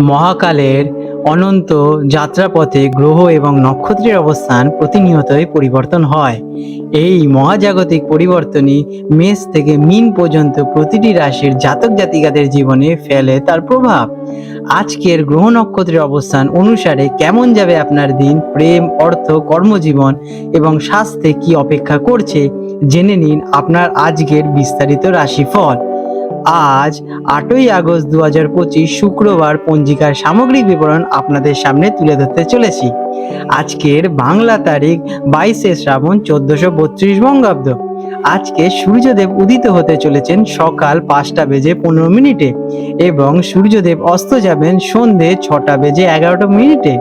মহাকালের অনন্ত যাত্রাপথে গ্রহ এবং নক্ষত্রের অবস্থান প্রতিনিয়তই পরিবর্তন হয়। এই মহাজাগতিক পরিবর্তনই মেষ থেকে মিন পর্যন্ত প্রতিটি রাশির জাতক জাতিকাদের জীবনে ফেলে তার প্রভাব। আজকের গ্রহ নক্ষত্রের অবস্থান অনুসারে কেমন যাবে আপনার দিন? প্রেম, অর্থ, কর্মজীবন এবং স্বাস্থ্যে কি অপেক্ষা করছে? জেনে নিন আপনার আজকের বিস্তারিত রাশিফল। আজ আটই আগস্ট দু হাজার পঁচিশ শুক্রবার পঞ্জিকার সামগ্রিক বিবরণ আপনাদের সামনে তুলে ধরতে চলেছি। আজকের বাংলা তারিখ বাইশে শ্রাবণ চোদ্দশো বত্রিশ বঙ্গাব্দ। আজকে সূর্যদেব উদিত হতে চলেছেন সকাল পাঁচটা বেজে পনেরো মিনিটে এবং সূর্যদেব অস্ত যাবেন সন্ধে ছটা বেজে এগারোটা মিনিটে।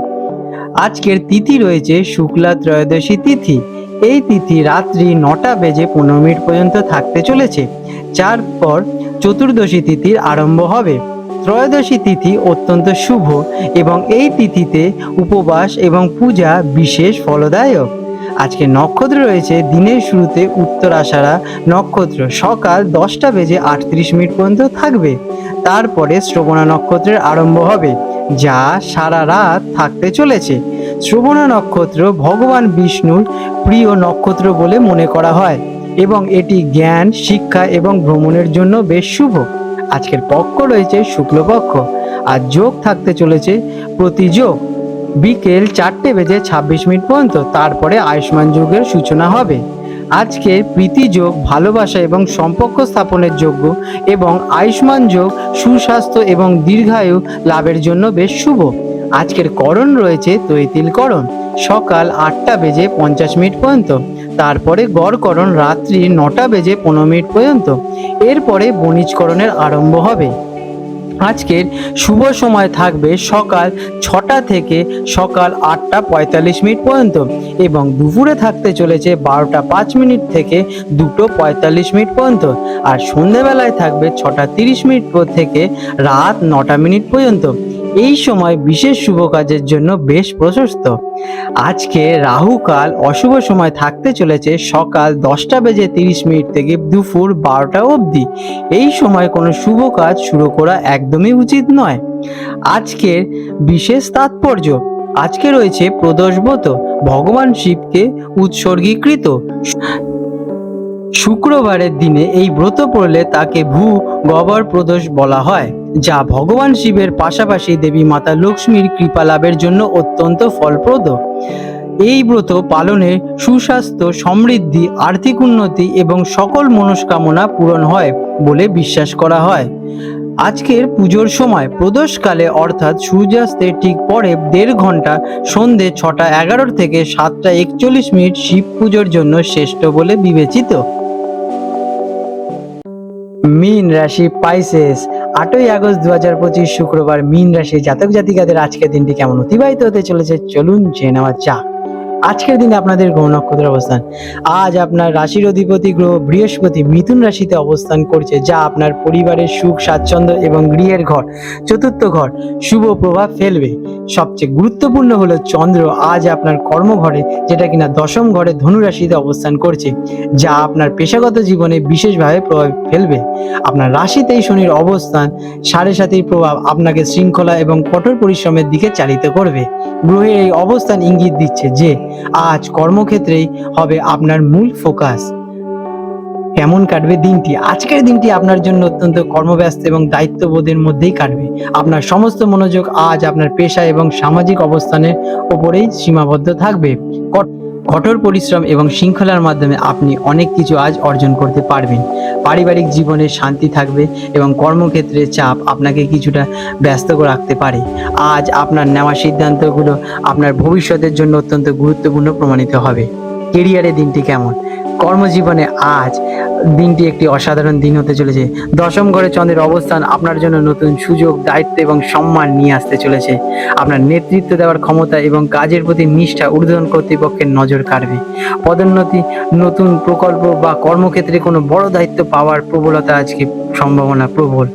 আজকের তিথি রয়েছে শুক্লা ত্রয়োদশী তিথি। এই তিথি রাত্রি নটা বেজে পনেরো মিনিট পর্যন্ত থাকতে চলেছে। যার পর চতুর্দশী তিথির আরম্ভ হবে। ত্রয়োদশী তিথি অত্যন্ত শুভ এবং এই তিথিতে উপবাস এবং পূজা বিশেষ ফলদায়ক। আজকে নক্ষত্র রয়েছে, দিনের শুরুতে উত্তর আষাঢ়া নক্ষত্র, সকাল দশটা বেজে আটত্রিশ মিনিট পর্যন্ত থাকবে। তারপরে শ্রবণা নক্ষত্রের আরম্ভ হবে, যা সারা রাত থাকতে চলেছে। শ্রবণা নক্ষত্র ভগবান বিষ্ণুর প্রিয় নক্ষত্র বলে মনে করা হয়। এবং এটি জ্ঞান, শিক্ষা এবং ভ্রমণের জন্য বেশ শুভ। আজকের পক্ষ রয়েছে শুক্লপক্ষ। আর যোগ থাকতে চলেছে প্রতিযোগ বিকেল চারটে বেজে ছাব্বিশ মিনিট পর্যন্ত, তারপরে আয়ুষ্মান যোগের সূচনা হবে। আজকের প্রীতি যোগ, ভালোবাসা এবং সম্পর্ক স্থাপনের যোগ্য এবং আয়ুষ্মান যোগ, সুস্বাস্থ্য এবং দীর্ঘায়ু লাভের জন্য বেশ শুভ। আজকের করণ রয়েছে তৈতিল করণ। সকাল আটটা বেজে পঞ্চাশ মিনিট পর্যন্ত। তারপরে গড়করণ রাত্রি নটা বেজে পনেরো মিনিট পর্যন্ত। এরপরে বণিজকরণের আরম্ভ হবে। আজকের শুভ সময় থাকবে সকাল ছটা থেকে সকাল আটটা পঁয়তাল্লিশ মিনিট পর্যন্ত এবং দুপুরে থাকতে চলেছে বারোটা পাঁচ মিনিট থেকে দুটো পঁয়তাল্লিশ মিনিট পর্যন্ত আর সন্ধেবেলায় থাকবে ছটা তিরিশ মিনিট থেকে রাত নটা মিনিট পর্যন্ত। এই সময় বিশেষ শুভ কাজের জন্য বেশ প্রশস্ত। আজকে রাহুকাল অশুভ সময় থাকতে চলেছে সকাল দশটা বেজে তিরিশ মিনিট থেকে দুপুর বারোটা অবধি। এই সময় কোনো শুভ কাজ শুরু করা একদমই উচিত নয়। আজকের বিশেষ তাৎপর্য, আজকে রয়েছে প্রদোষব্রত ভগবান শিবকে উৎসর্গীকৃত। শুক্রবারের দিনে এই ব্রত পড়লে তাকে ভূ গবর প্রদোষ বলা হয়। যা ভগবান শিবের পাশাপাশি দেবী মাতা লক্ষ্মীর কৃপা লাভের জন্য অত্যন্ত ফলপ্রদ। এই ব্রত পালনে সুস্বাস্থ্য, সমৃদ্ধি, আর্থিক উন্নতি এবং সকল মনস্কামনা পূরণ হয় বলে বিশ্বাস করা হয়। আজকের পুজোর সময় প্রদোষকালে অর্থাৎ সূর্যাস্তের ঠিক পরে দেড় ঘণ্টা সন্ধে ছটা এগারো থেকে সাতটা একচল্লিশ মিনিট শিব পুজোর জন্য শ্রেষ্ঠ বলে বিবেচিত। মিন রাশি পাইসেস আটই আগস্ট দু হাজার পঁচিশ শুক্রবার মিন রাশি জাতক জাতিকাদের আজকের দিনটি কেমন অতিবাহিত হতে চলেছে? চলুন জেনে নেওয়া যাক। আজকের দিনে আপনাদের গ্রহ নক্ষত্রের অবস্থান। আজ আপনার রাশির অধিপতি গ্রহ বৃহস্পতি মিথুন রাশিতে অবস্থান করছে, যা আপনার পরিবারের সুখ, স্বাচ্ছন্দ্য এবং গৃহের ঘর, চতুর্থ ঘর, শুভ প্রভাব ফেলবে। সবচেয়ে গুরুত্বপূর্ণ হলো চন্দ্র, আজ আপনার কর্মঘরে, যেটা কিনা দশম ঘরে ধনু রাশিতে অবস্থান করছে, যা আপনার পেশাগত জীবনে বিশেষভাবে প্রভাব ফেলবে। আপনার রাশিতেই শনির অবস্থান, সাড়ে সাতির প্রভাব আপনাকে শৃঙ্খলা এবং কঠোর পরিশ্রমের দিকে চালিত করবে। গ্রহের এই অবস্থান ইঙ্গিত দিচ্ছে যে আজ কর্মক্ষেত্রেই হবে আপনার মূল ফোকাস। কেমন কাটবে দিনটি? আজকের দিনটি আপনার জন্য অত্যন্ত কর্মব্যস্ত এবং দায়িত্ববোধের মধ্যেই কাটবে। আপনার সমস্ত মনোযোগ আজ আপনার পেশা এবং সামাজিক অবস্থানের ওপরেই সীমাবদ্ধ থাকবে। কঠোর পরিশ্রম এবং শৃঙ্খলার মাধ্যমে আপনি অনেক কিছু আজ অর্জন করতে পারবেন। পারিবারিক জীবনে শান্তি থাকবে এবং কর্মক্ষেত্রে চাপ আপনাকে কিছুটা ব্যস্ত রাখতে পারে। আজ আপনার নেওয়া সিদ্ধান্তগুলো আপনার ভবিষ্যতের জন্য অত্যন্ত গুরুত্বপূর্ণ প্রমাণিত হবে। কেরিয়ারের দিনটি কেমন? কর্মজীবনে আজ দিনটি একটি অসাধারণ দিন হতে চলেছে। দশম ঘরে চন্দ্রের অবস্থান আপনার জন্য নতুন সুযোগ, দায়িত্ব এবং সম্মান নিয়ে আসতে চলেছে। আপনার নেতৃত্ব দেওয়ার ক্ষমতা এবং কাজের প্রতি নিষ্ঠা ঊর্ধ্বতন কর্তৃপক্ষের নজর কাড়বে। পদোন্নতি, নতুন প্রকল্প বা কর্মক্ষেত্রে কোনো বড় দায়িত্ব পাওয়ার প্রবলতা আজকে সম্ভাবনা প্রবল।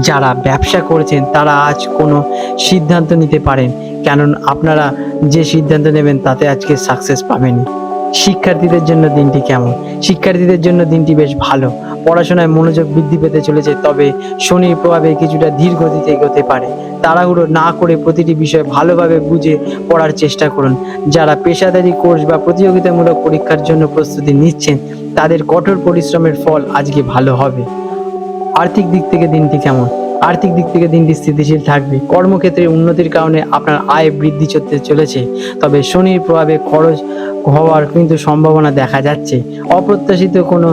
যারা ব্যবসা করছেন, তারা আজ কোনো সিদ্ধান্ত নিতে পারেন। কেন আপনারা যে সিদ্ধান্ত নেবেন, তাতে আজকে সাকসেস পাবেনই। শিক্ষার্থীদের জন্য দিনটি কেমন? শিক্ষার্থীদের জন্য দিনটি বেশ ভালো। পড়াশোনায় মনোযোগ বৃদ্ধি পেতে চলেছে, তবে শনির প্রভাবে কিছুটা ধীর গতিতে এগোতে পারে। তাড়াহুড়ো না করে প্রতিটি বিষয় ভালোভাবে বুঝে পড়ার চেষ্টা করুন। যারা পেশাদারি কোর্স বা প্রতিযোগিতামূলক পরীক্ষার জন্য প্রস্তুতি নিচ্ছেন, তাদের কঠোর পরিশ্রমের ফল আজকে ভালো হবে। আর্থিক দিক থেকে দিনটি কেমন? আর্থিক দিক থেকে দিনটি স্থিতিশীল থাকবে। কর্মক্ষেত্রে উন্নতির কারণে আপনার আয় বৃদ্ধি চলতে চলেছে। তবে শনির প্রভাবে খরচ হওয়ার কিন্তু সম্ভাবনা দেখা যাচ্ছে। অপ্রত্যাশিত কোনো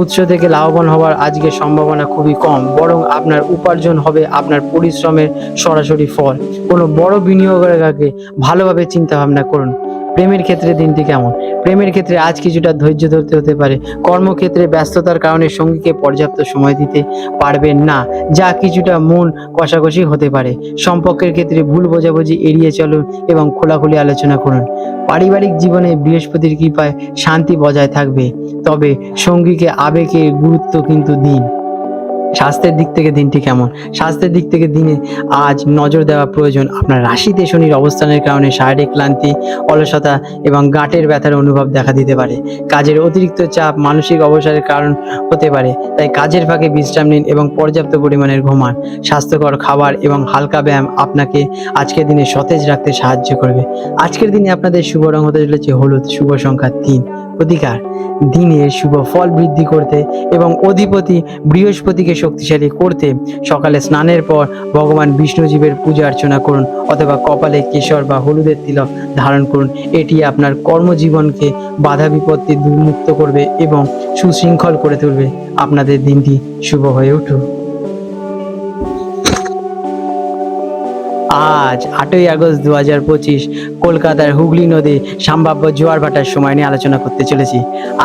উৎস থেকে লাভবান হওয়ার আজকে সম্ভাবনা খুবই কম। বরং আপনার উপার্জন হবে আপনার পরিশ্রমের সরাসরি ফল। কোনো বড় বিনিয়োগের আগে ভালোভাবে চিন্তাভাবনা করুন। প্রেমের ক্ষেত্রে দিনটি কেমন? প্রেমের ক্ষেত্রে আজ কিছুটা ধৈর্য ধরতে হতে পারে। কর্মক্ষেত্রে ব্যস্ততার কারণে সঙ্গীকে পর্যাপ্ত সময় দিতে পারবেন না, যা কিছুটা মন কষাকষি হতে পারে। সম্পর্কের ক্ষেত্রে ভুল বোঝাবুঝি এড়িয়ে চলুন এবং খোলাখুলি আলোচনা করুন। পারিবারিক জীবনে বৃহস্পতির কৃপায় শান্তি বজায় থাকবে, তবে সঙ্গীকে আবেগের গুরুত্ব কিন্তু দিন। স্বাস্থ্যের দিক থেকে দিনটি কেমন? স্বাস্থ্যের দিক থেকে দিনে আজ নজর দেওয়া প্রয়োজন আপনার রাশিতে শনির অবস্থানের কারণে শারীরিক ক্লান্তি, অলসতা এবং গাঁটের ব্যথার অনুভব দেখা দিতে পারে। কাজের অতিরিক্ত চাপ মানসিক অবসাদের কারণ হতে পারে, তাই কাজের ফাঁকে বিশ্রাম নিন এবং পর্যাপ্ত পরিমাণের ঘুমান। স্বাস্থ্যকর খাবার এবং হালকা ব্যায়াম আপনাকে আজকের দিনে সতেজ রাখতে সাহায্য করবে। আজকের দিনে আপনাদের শুভ রং হতে চলেছে হলুদ, শুভ সংখ্যা তিন। প্রতিকার দিনের শুভ ফল বৃদ্ধি করতে এবং অধিপতি বৃহস্পতিকে শক্তিশালী করতে সকালে স্নানের পর ভগবান বিষ্ণুজীবের পূজা অর্চনা করুন অথবা কপালে কেশর বা হলুদের তিলক ধারণ করুন। এটি আপনার কর্মজীবনকে বাধা বিপত্তি দুর্মুক্ত করবে এবং সুশৃঙ্খল করে তুলবে। আপনাদের দিনটি শুভ হয়ে উঠুক। আজ আটই আগস্ট দু হাজার পঁচিশ কলকাতার হুগলি নদী সম্ভাব্য জোয়ার ভাটার সময় নিয়ে আলোচনা করতে চলেছি।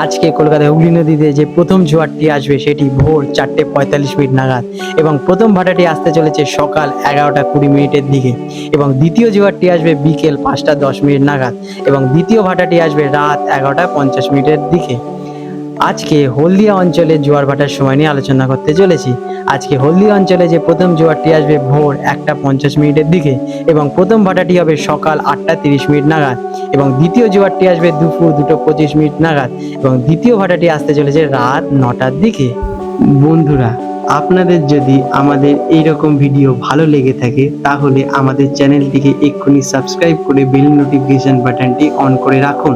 আজকে কলকাতার হুগলি নদীতে যে প্রথম জোয়ারটি আসবে সেটি ভোর চারটে পঁয়তাল্লিশ মিনিট নাগাদ এবং প্রথম ভাটাটি আসতে চলেছে সকাল এগারোটা কুড়ি মিনিটের দিকে এবং দ্বিতীয় জোয়ারটি আসবে বিকেল পাঁচটা দশ মিনিট নাগাদ এবং দ্বিতীয় ভাটাটি আসবে রাত এগারোটা পঞ্চাশ মিনিটের দিকে। আজকে হলদিয়া অঞ্চলে জোয়ার ভাটার সময় নিয়ে আলোচনা করতে চলেছি। আজকে হলদিয়া অঞ্চলে যে প্রথম জোয়ারটি আসবে ভোর একটা পঞ্চাশ মিনিটের দিকে এবং প্রথম ভাটাটি হবে সকাল আটটা তিরিশ মিনিট নাগাদ এবং দ্বিতীয় জোয়ারটি আসবে দুপুর দুটো পঁচিশ মিনিট নাগাদ এবং দ্বিতীয় ভাটাটি আসতে চলেছে রাত নটার দিকে। বন্ধুরা, আপনাদের যদি আমাদের এই রকম ভিডিও ভালো লেগে থাকে তাহলে আমাদের চ্যানেলটিকে এক্ষুনি সাবস্ক্রাইব করে বেল নোটিফিকেশন বাটনটি অন করে রাখুন।